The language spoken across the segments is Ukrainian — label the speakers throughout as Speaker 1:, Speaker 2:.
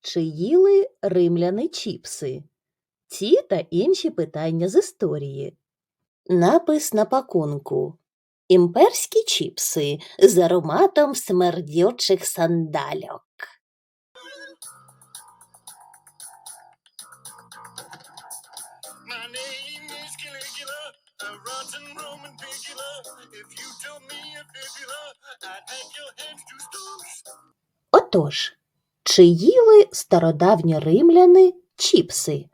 Speaker 1: Чи їли римляни чіпси? Ці та інші питання з історії. Напис на пакунку. Імперські чіпси з ароматом смердючих сандальок. Отож, чи їли стародавні римляни чіпси?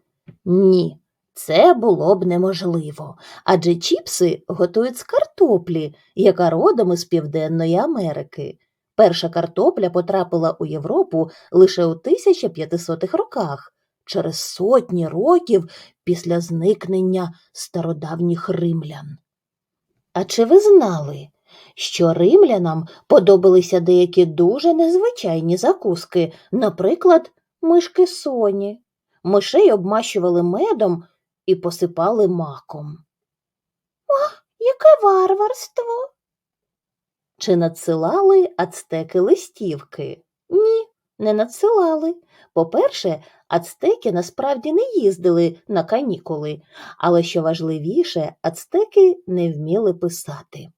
Speaker 1: Ні, це було б неможливо, адже чіпси готують з картоплі, яка родом із Південної Америки. Перша картопля потрапила у Європу лише у 1500-х роках, через сотні років після зникнення стародавніх римлян. А чи ви знали, що римлянам подобалися деякі дуже незвичайні закуски, наприклад, мишки соні. Мишей обмащували медом і посипали маком. О, яке варварство. Чи надсилали ацтеки листівки? Ні, не надсилали. По-перше, ацтеки насправді не їздили на канікули, але що важливіше, ацтеки не вміли писати.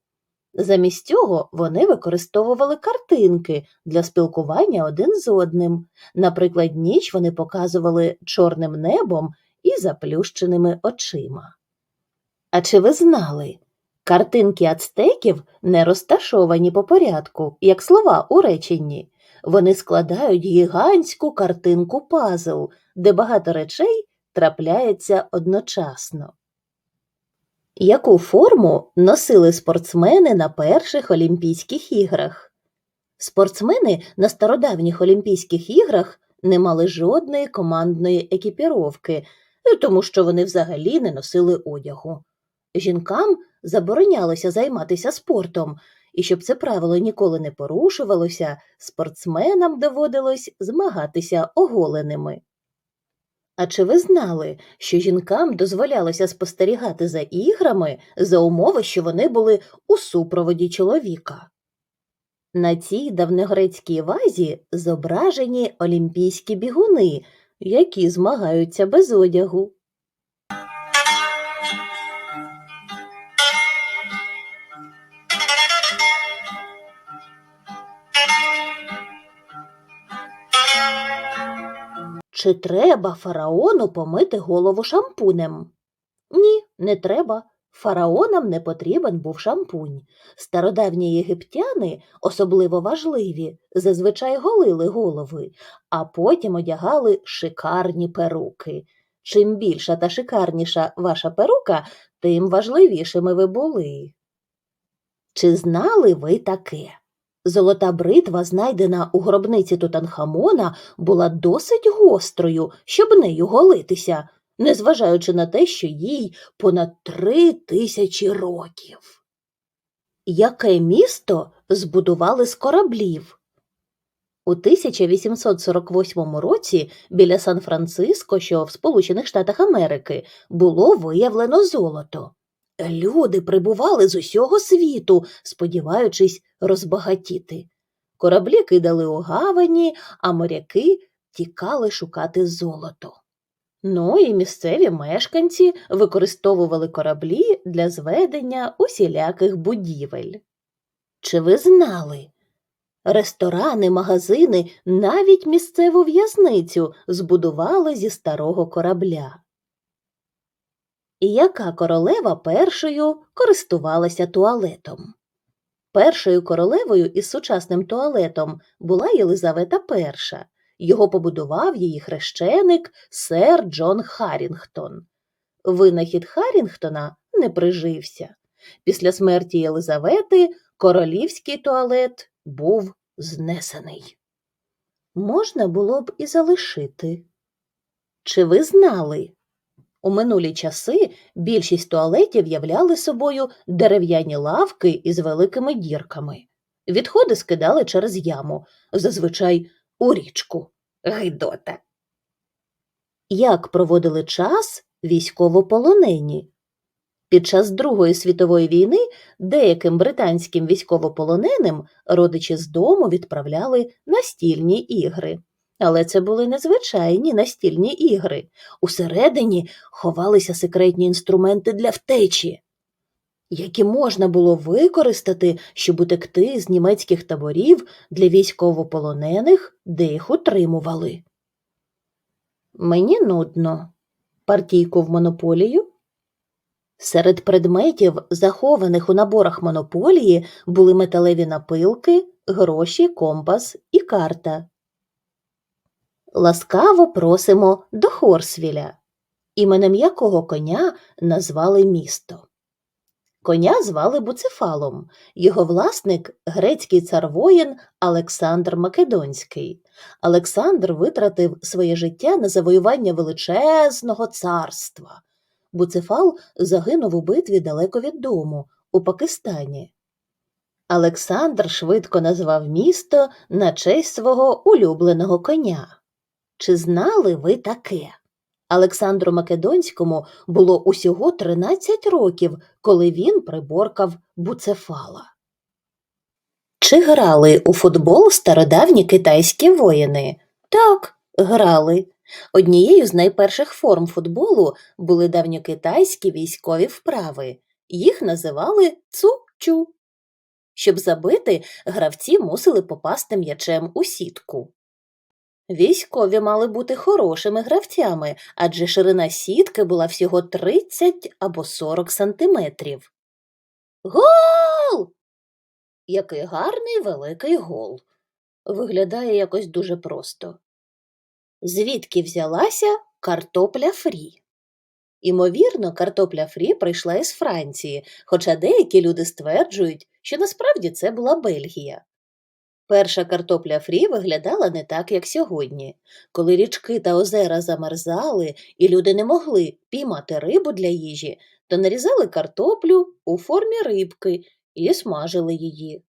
Speaker 1: Замість цього вони використовували картинки для спілкування один з одним. Наприклад, ніч вони показували чорним небом і заплющеними очима. А чи ви знали? Картинки ацтеків не розташовані по порядку, як слова у реченні. Вони складають гігантську картинку пазл, де багато речей трапляється одночасно. Яку форму носили спортсмени на перших Олімпійських іграх? Спортсмени на стародавніх Олімпійських іграх не мали жодної командної екіпіровки, е, тому що вони взагалі не носили одягу. Жінкам заборонялося займатися спортом, і щоб це правило ніколи не порушувалося, спортсменам доводилось змагатися оголеними. А чи ви знали, що жінкам дозволялося спостерігати за іграми за умови, що вони були у супроводі чоловіка? На цій давньогрецькій вазі зображені олімпійські бігуни, які змагаються без одягу. Чи треба фараону помити голову шампунем? Ні, не треба. Фараонам не потрібен був шампунь. Стародавні єгиптяни, особливо важливі, зазвичай голили голови, а потім одягали шикарні перуки. Чим більша та шикарніша ваша перука, тим важливішими ви були. Чи знали ви таке? Золота бритва, знайдена у гробниці Тутанхамона, була досить гострою, щоб нею голитися, незважаючи на те, що їй понад три тисячі років. Яке місто збудували з кораблів? У 1848 році біля Сан-Франциско, що в Сполучених Штатах Америки, було виявлено золото. Люди прибували з усього світу, сподіваючись розбагатіти. Кораблі кидали у гавані, а моряки тікали шукати золото. Ну і місцеві мешканці використовували кораблі для зведення усіляких будівель. Чи ви знали? Ресторани, магазини, навіть місцеву в'язницю збудували зі старого корабля. І яка королева першою користувалася туалетом? Першою королевою із сучасним туалетом була Єлизавета І. Його побудував її хрещеник сер Джон Харрінгтон. Винахід Харрінгтона не прижився. Після смерті Єлизавети королівський туалет був знесений. Можна було б і залишити. Чи ви знали? У минулі часи більшість туалетів являли собою дерев'яні лавки із великими дірками. Відходи скидали через яму, зазвичай у річку. Гидота. Як проводили час військовополонені? Під час Другої світової війни деяким британським військовополоненим родичі з дому відправляли настільні ігри. Але це були незвичайні настільні ігри. Усередині ховалися секретні інструменти для втечі, які можна було використати, щоб утекти з німецьких таборів для військовополонених, де їх утримували. Мені нудно. Партійку в монополію? Серед предметів, захованих у наборах монополії, були металеві напилки, гроші, компас і карта. Ласкаво просимо до Хорсвіля, іменем якого коня назвали місто. Коня звали Буцефалом, його власник грецький цар-воїн Олександр Македонський. Олександр витратив своє життя на завоювання величезного царства. Буцефал загинув у битві далеко від дому, у Пакистані. Олександр швидко назвав місто на честь свого улюбленого коня. Чи знали ви таке? Олександру Македонському було усього 13 років, коли він приборкав Буцефала. Чи грали у футбол стародавні китайські воїни? Так, грали. Однією з найперших форм футболу були давньокитайські військові вправи. Їх називали цу-чу. Щоб забити, гравці мусили попасти м'ячем у сітку. Військові мали бути хорошими гравцями, адже ширина сітки була всього 30 або 40 сантиметрів. Гол! Який гарний великий гол. Виглядає якось дуже просто. Звідки взялася картопля фрі? Імовірно, картопля фрі прийшла із Франції, хоча деякі люди стверджують, що насправді це була Бельгія. Перша картопля фрі виглядала не так, як сьогодні. Коли річки та озера замерзали і люди не могли піймати рибу для їжі, то нарізали картоплю у формі рибки і смажили її.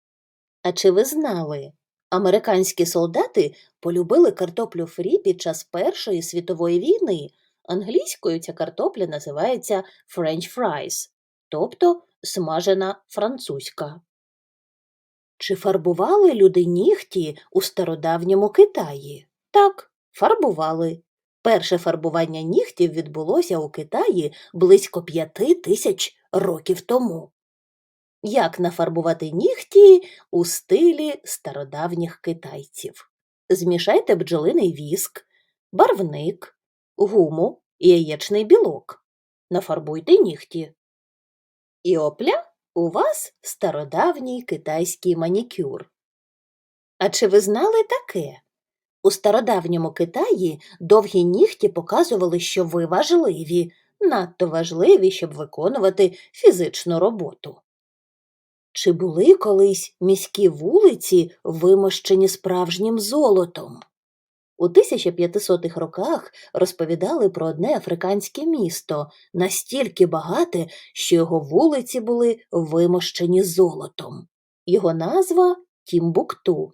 Speaker 1: А чи ви знали? Американські солдати полюбили картоплю фрі під час Першої світової війни. Англійською ця картопля називається French fries, тобто смажена французька. Чи фарбували люди нігті у стародавньому Китаї? Так, фарбували. Перше фарбування нігтів відбулося у Китаї близько п'яти тисяч років тому. Як нафарбувати нігті у стилі стародавніх китайців? Змішайте бджолиний віск, барвник, гуму і яєчний білок. Нафарбуйте нігті. І опля у вас стародавній китайський манікюр. А чи ви знали таке? У стародавньому Китаї довгі нігті показували, що ви важливі, надто важливі, щоб виконувати фізичну роботу. Чи були колись міські вулиці вимощені справжнім золотом? У 1500-х роках розповідали про одне африканське місто, настільки багате, що його вулиці були вимощені золотом. Його назва Тімбукту.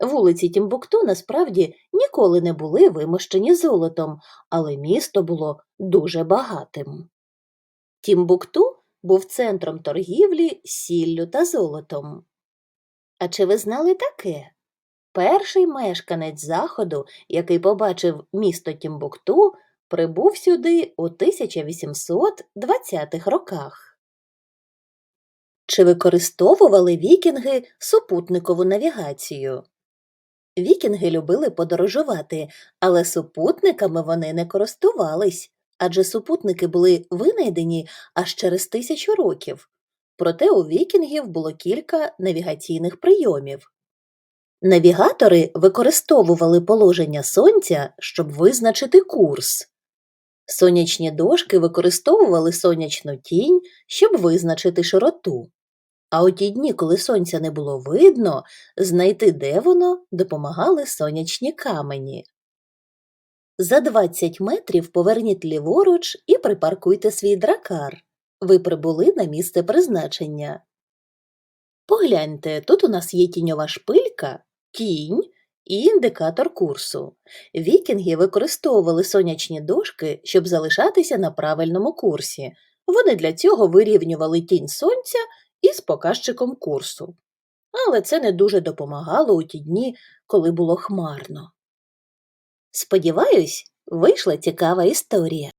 Speaker 1: Вулиці Тімбукту насправді ніколи не були вимощені золотом, але місто було дуже багатим. Тімбукту був центром торгівлі сіллю та золотом. А чи ви знали таке? Перший мешканець заходу, який побачив місто Тімбукту, прибув сюди у 1820-х роках. Чи використовували вікінги супутникову навігацію? Вікінги любили подорожувати, але супутниками вони не користувались, адже супутники були винайдені аж через тисячу років. Проте у вікінгів було кілька навігаційних прийомів. Навігатори використовували положення сонця, щоб визначити курс. Сонячні дошки використовували сонячну тінь, щоб визначити широту. А у ті дні, коли сонця не було видно, знайти, де воно, допомагали сонячні камені. За 20 метрів поверніть ліворуч і припаркуйте свій дракар. Ви прибули на місце призначення. Погляньте, тут у нас є тіньова шпилька, кінь і індикатор курсу. Вікінги використовували сонячні дошки, щоб залишатися на правильному курсі. Вони для цього вирівнювали тінь сонця із показчиком курсу. Але це не дуже допомагало у ті дні, коли було хмарно. Сподіваюсь, вийшла цікава історія.